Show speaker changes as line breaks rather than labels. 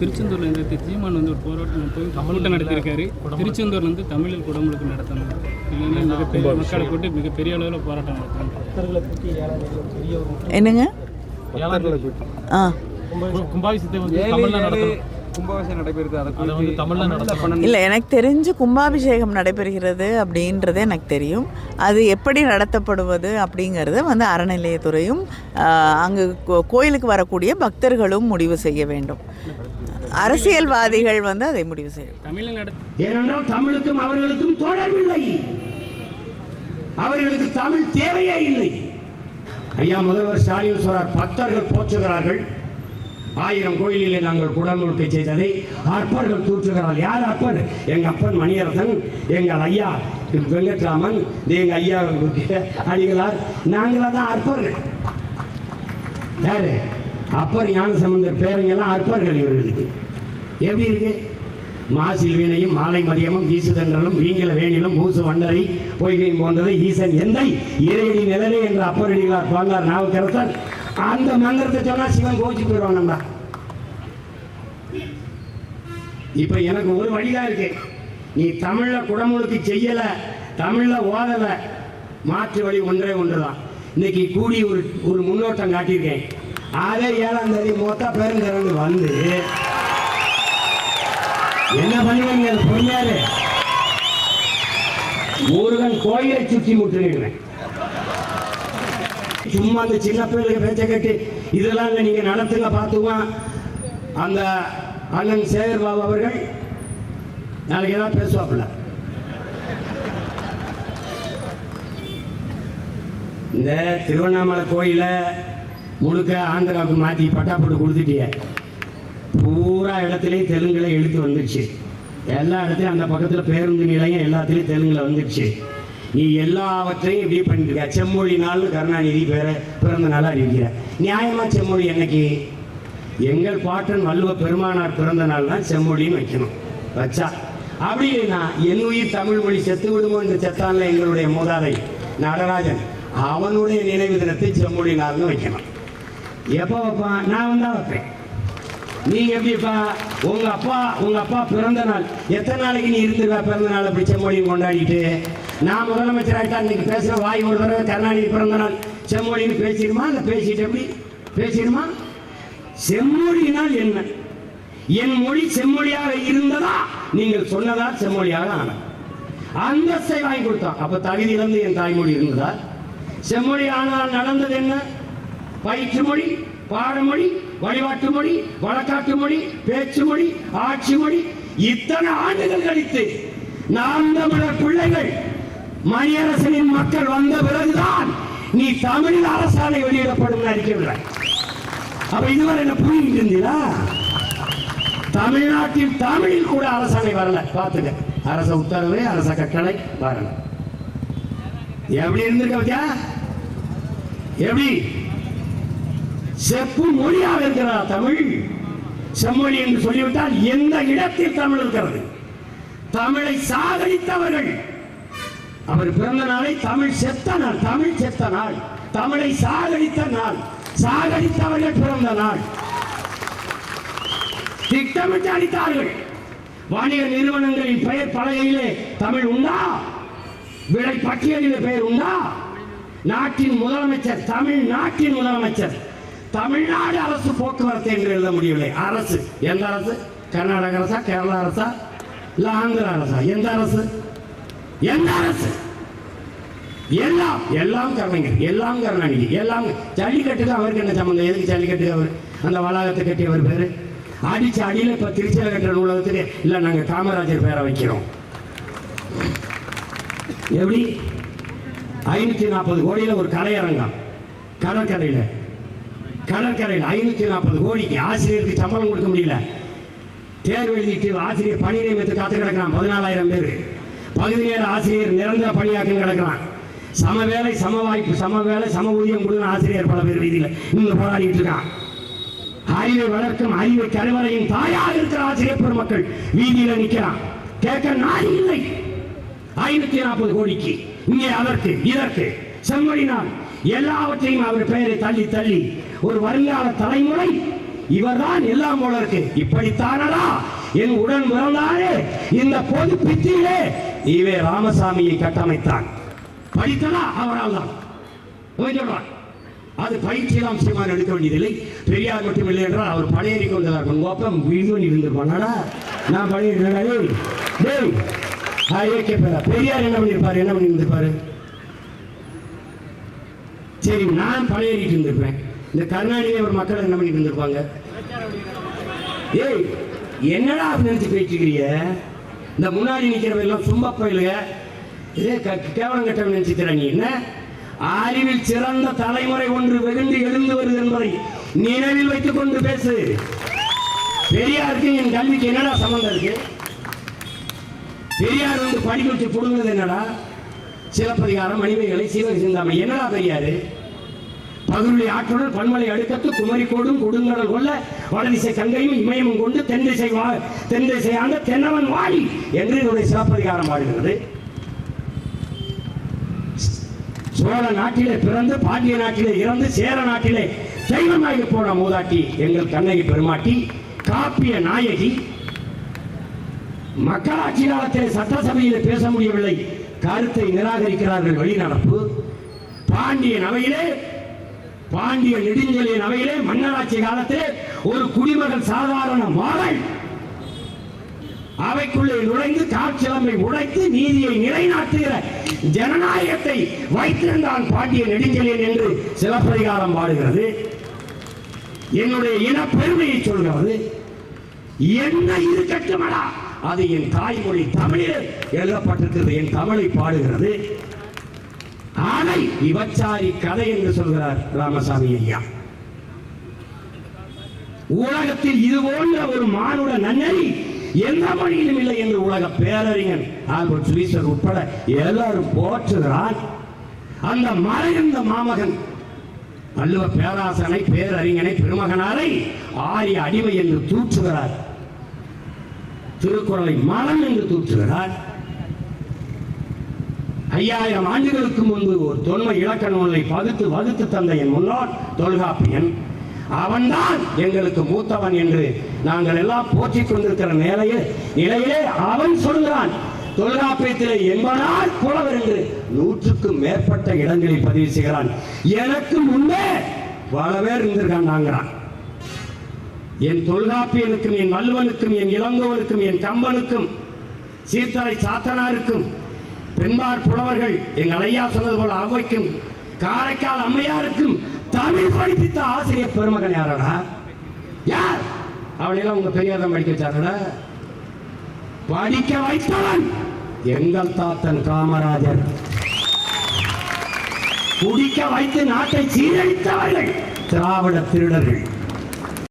திருச்செந்தூர்ல திரு சீமான் வந்து ஒரு போராட்டம் போய் கூட்டம் நடத்தியிருக்காரு. திருச்செந்தூர்ல இருந்து தமிழில் குடமுழுக்கு நடத்தணும். இல்லைன்னா மிகப்பெரிய மக்களை போட்டு மிகப்பெரிய அளவில் போராட்டம் நடத்தணும்.
என்னங்க? ஆ.
கும்பாபிஷத்தை வந்து தமிழ்ல நடத்தணும்.
இல்லை எனக்கு தெரிஞ்சு கும்பாபிஷேகம் நடைபெறுகிறது அப்படின்றது எனக்கு தெரியும். அது எப்படி நடத்தப்படுவது அப்படிங்கிறத வந்து அறநிலையத்துறையும் அங்கு கோ- கோயிலுக்கு வரக்கூடிய பக்தர்களும் முடிவு செய்ய வேண்டும். அரசியல்வாதிகள் வந்து அதை முடிவு செய்யும்
தமிழில்
ஏனென்றால் தமிழுக்கும் அவர்களுக்கும் தொடர்பில்லை அவர்களுக்கு தமிழ் தேவையே இல்லை. ஐயா முதல்வர் ஸ்டாலின் சொல்றார் பக்தர்கள் போற்றுகிறார்கள். ஆயிரம் கோயிலிலே நாங்கள் குடமுழுக்கை செய்ததை அற்பர்கள் தூற்றுகிறார்கள். யார் அற்பர் எங்க அப்பன் மணியரசன் எங்கள் ஐயா வெங்கட்ராமன் இது எங்க ஐயா அடிகளார். நாங்களா தான் அற்பர்கள் யாரு? அப்பர் ஞானசம்பந்தர் பேரையெல்லாம் அற்பர்கள் இவர்களுக்கு. எப்படி இருக்கு? மாசில் வீணையும் மாலை மதியமும் வீசுதன்றலும் வீங்கல வேணிலும் மூசு வண்டரை பொய்கையும் போன்றது ஈசன் எந்தை? இறையடி நிழலே என்ற அப்பரடிகளார் பாண்டார் நாவுக்கரசர். அந்த மந்திரத்தை சொன்னா சிவன் கோச்சு போயிடுவான் நம்ம இப்ப எனக்கு ஒரு வழிதான் இருக்கு. நீ தமிழ்ல குடமுழுக்கு செய்யல தமிழ்ல ஓதல மாற்று வழி ஒன்றே ஒன்றுதான். இன்னைக்கு கூடி ஒரு ஒரு முன்னோட்டம் காட்டியிருக்கேன். அதே ஏழாம் தேதி மொத்த பேரும் வந்து என்ன பண்ணுவீங்க பொறுமையாரு முருகன் கோயிலை சுற்றி முற்றுகிறேன் சும்மா அந்த சின்ன பிள்ளைங்க பேச்சை கேட்டு இதெல்லாம் இல்லை நீங்க நடத்துங்க பார்த்துக்குவோம் அந்த அண்ணன் சேகர் பாபு அவர்கள் நாளைக்கு ஏதாவது பேசுவாப்புல. இந்த திருவண்ணாமலை கோயிலை முழுக்க ஆந்திராவுக்கு மாற்றி பட்டா போட்டு கொடுத்துட்டிய. பூரா இடத்துலையும் தெலுங்குல எழுத்து வந்துடுச்சு எல்லா இடத்துலையும் அந்த பக்கத்தில் பேருந்து நிலையம் எல்லாத்துலேயும் தெலுங்குல வந்துடுச்சு நீ எல்லாவற்றையும் இப்படி பண்ணிருக்க. செம்மொழி நாள் கருணாநிதி பேர பிறந்த நாளாக அறிவிக்கிற நியாயமா செம்மொழி என்னைக்கு? எங்கள் பாட்டன் வள்ளுவ பெருமானார் பிறந்த நாள் தான் செம்மொழின்னு வைக்கணும். வச்சா. அப்படி இல்லைன்னா என் உயிர் தமிழ் மொழி செத்து விடுமோ என்று செத்தான்ல எங்களுடைய மூதாதை நடராஜன். அவனுடைய நினைவு தினத்தை செம்மொழி நாள்னு வைக்கணும். எப்போ வைப்பான் நான் வந்தா வைப்பேன். நீங்க எப்படிப்பா உங்க அப்பா உங்க அப்பா பிறந்த நாள். எத்தனை நாளைக்கு நீ இருந்திருக்கா? பிறந்த நாள் அப்படி செம்மொழியும் கொண்டாடிட்டு? நான் முதலமைச்சர் ஆகிட்டா இன்னைக்கு பேசுற வாய் ஒரு தடவை கருணாநிதி பிறந்த நாள். செம்மொழின்னு பேசிடுமா? இல்லை பேசிட்டு எப்படி? பேசிடுமா? செம்மொழியினால் என்ன? என் மொழி செம்மொழியாக இருந்ததா? நீங்கள் சொன்னதா செம்மொழியாக ஆன அந்தஸ்தை வாங்கி கொடுத்தான். அப்ப தகுதி இழந்து என் தாய்மொழி இருந்ததா? செம்மொழி ஆனால் நடந்தது என்ன? பயிற்று மொழி பாடமொழி வழிபாட்டு மொழி வழக்காட்டு மொழி பேச்சு மொழி ஆட்சி மொழி. இத்தனை ஆண்டுகள் கழித்து நாம் தமிழர் பிள்ளைகள் மணியரசனின் மக்கள் வந்த பிறகுதான் நீ தமிழில் அரசாணை வெளியிடப்படும் அறிக்கைகிறாய் அப்ப இதுவரை என்ன புரிஞ்சுட்டு இருந்தீங்களா? தமிழ்நாட்டில் தமிழில் கூட அரசாணை வரல. பார்த்துக்க அரச உத்தரவு அரச கட்டளை வரல. எப்படி இருந்திருக்க எப்படி? செப்பு மொழியாக இருக்கிறதா தமிழ். செம்மொழி என்று சொல்லிவிட்டால் எந்த இடத்தில் தமிழ் இருக்கிறது? தமிழை சாகடித்தவர்கள். அவர் பிறந்த நாளை தமிழ் செத்த நாள் தமிழ் செத்த நாள் தமிழை சாகடித்த நாள் சாகடித்தவர்கள் பிறந்த நாள். திட்டமிட்டு அளித்தார்கள் வாணிக நிறுவனங்களின் பெயர் பலகையிலே தமிழ் உண்டா? விலை பட்டியலில் பெயர் உண்டா? நாட்டின் முதலமைச்சர் தமிழ் நாட்டின் முதலமைச்சர். தமிழ்நாடு அரசு போக்குவரத்து என்று எழுத முடியவில்லை. அரசு. எந்த அரசு? கர்நாடக அரசா கேரளா அரசா இல்ல ஆந்திர அரசா? எந்த அரசு? எந்த அரசு? எல்லாம் எல்லாம் கருணைங்க. எல்லாம் கருணாநிதி. எல்லாம். ஜல்லிக்கட்டுக்கு அவருக்கு என்ன சம்பந்தம்? எதுக்கு ஜல்லிக்கட்டுக்கு அவர்? அந்த வளாகத்தை கட்டியவர் பேரு? அடிச்சு அடியில் இப்ப திருச்சியில் கட்டுற நூலகத்துக்கு இல்ல நாங்க காமராஜர் பேரை வைக்கிறோம். எப்படி? ஐநூத்தி நாற்பது கோடியில ஒரு கலையரங்கம். கடற்கரையில். கடற்கரையில் ஐநூத்தி நாற்பது கோடிக்கு ஆசிரியருக்கு சம்பளம் கொடுக்க முடியல. தேர்வு எழுதிட்டு ஆசிரியர் பணி நியமித்து காத்து கிடக்கிறான். பதினாலாயிரம் பேர். பகுதி நேர ஆசிரியர் நிரந்தர பணியாக்கம் கிடக்கிறான். சம வேலை சம வாய்ப்பு சம வேலை சம ஊதியம் கொடுங்க ஆசிரியர் பல பேர் வீதியில் இன்னும் போராடிட்டு இருக்கான். அறிவை வளர்க்கும் அறிவை கருவறையின் தாயாக இருக்கிற ஆசிரியர் பெருமக்கள் வீதியில் நிற்கிறான் கேட்க நாதி இல்லை. ஐநூத்தி நாற்பது கோடிக்கு. இங்கே அதற்கு இதற்கு செம்மொழினால் எல்லாவற்றையும் அவர் பெயரை தள்ளி தள்ளி ஒரு வருங்கால தலைமுறை இவர்தான் எல்லாம் போல இருக்கு. இப்படித்தானடா? என் உடன் பிறந்தாரே இந்த பொது பித்தியிலே இவே ராமசாமியை கட்டமைத்தான். படித்ததா? அவரால் தான் சொல்றான் அது பயிற்சியெல்லாம் சீமான் எடுக்க வேண்டியதில்லை. பெரியார் மட்டும் இல்லை என்றால் அவர் பழையறி கொண்டதாக கோப்பம் வீடு இருந்திருப்பானடா? நான் பழைய பெரியார் என்ன பண்ணியிருப்பார்? என்ன பண்ணியிருந்திருப்பாரு? சரி நான் பழையறிட்டு இருந்திருப்பேன் இந்த கருணாநிதி அவர் மக்கள் என்ன பண்ணிட்டு இருந்திருப்பாங்க ஏய் என்னடா அப்படி நினைச்சு பேச்சுக்கிறிய இந்த முன்னாடி நிக்கிறவங்க எல்லாம் சும்மா பயிலுக இதே க- கேவலம் கட்டம் நினைச்சுக்கிற நீ. என்ன? அறிவில் சிறந்த தலைமுறை ஒன்று வெகுண்டு எழுந்து வருது என்பதை நினைவில் வைத்துக் கொண்டு பேசு. பெரியாருக்கு என் கல்விக்கு என்னடா சம்பந்தம் இருக்கு? பெரியார் வந்து படிக்க கொடுங்கிறது என்னடா? சிலப்பதிகாரம் மணிமேகலை சீவக சிந்தாமணி என்னடா பெரியாரு? பகுதி ஆற்றுடன் பன்மலை அடுக்கத்து குமரிக்கோடும் கொடுங்கடல் கொள்ள வடதிசை கங்கையும் இமயமும் கொண்டு தென் திசை வா தென்திசை ஆண்ட தென்னவன் வாடி என்று இதனுடைய சிலப்பதிகாரம் வாழ்கிறது சோழ நாட்டிலே பிறந்து பாண்டிய நாட்டிலே இறந்து சேர நாட்டிலே தெய்வமாகி போன மூதாட்டி எங்கள் கண்ணகி பெருமாட்டி காப்பிய நாயகி. மக்களாட்சி காலத்தில் சட்டசபையில் பேச முடியவில்லை. கருத்தை நிராகரிக்கிறார்கள் வெளிநடப்பு பாண்டியன் அவையிலே பாண்டிய நெடுஞ்செழியன் அவையிலே மன்னராட்சி காலத்திலே ஒரு குடிமகன் சாதாரண மகள் அவைக்குள்ளே நுழைந்து காட்சியமை உடைத்து நீதியை நிலைநாட்டுகிற ஜனநாயகத்தை வைத்திருந்தான் பாண்டிய நெடுஞ்செழியன் என்று சிலப்பதிகாரம் பாடுகிறது. என்னுடைய இன பெருமையை சொல்கிறது என்ன இருக்கட்டுமடா அது என் தாய்மொழி தமிழில் எழுதப்பட்டிருக்கிறது என் தமிழை பாடுகிறது. ஆனை விபச்சாரி கதை என்று சொல்கிறார் ராமசாமி ஐயா. உலகத்தில் இது போன்ற ஒரு மானுட நன்னறி எந்த மொழியிலும் இல்லை என்று உலக பேரறிஞன் ஆல்பர்ட் சுவீசர் உட்பட எல்லாரும் போற்றுகிறார். அந்த மறைந்த மாமகன் அல்லுவ பேராசனை பேரறிஞனை பெருமகனாரை ஆரிய அடிமை என்று தூற்றுகிறார். திருக்குறளை மரம் என்று தூற்றுகிறார். ஐயாயிரம் ஆண்டுகளுக்கு முன்பு ஒரு தொன்மை இலக்க நூலை பகுத்து வகுத்து தந்த என் முன்னோர் தொல்காப்பியன். அவன்தான் எங்களுக்கு மூத்தவன் என்று நாங்கள் எல்லாம் போற்றிக் கொண்டிருக்கிற நிலையில் நிலையிலே அவன் சொல்கிறான். தொல்காப்பியத்திலே என்பனால் புலவர் என்று நூற்றுக்கும் மேற்பட்ட இடங்களில் பதிவு செய்கிறான். எனக்கு முன்னே பல பேர் இருந்திருக்காண்டாங்கிறான் என் தொல்காப்பியனுக்கும் என் வல்லுவனுக்கும் என் இளங்கோவனுக்கும் என் கம்பனுக்கும் சீர்தாய் சாத்தனாருக்கும் பெண்பார் புலவர்கள் எங்கள் ஐயா சொன்னது போல அவைக்கும் காரைக்கால் அம்மையாருக்கும் தமிழ் படிப்பித்த ஆசிரியர் பெருமகன் யாரடா? யார்? அவளையெல்லாம் உங்க பெரியாரம் படிக்க வச்சாரடா? படிக்க வைத்தவன் எங்கள் தாத்தன் காமராஜர். குடிக்க வைத்து நாட்டை சீரழித்தவர்கள் திராவிட திருடர்கள்.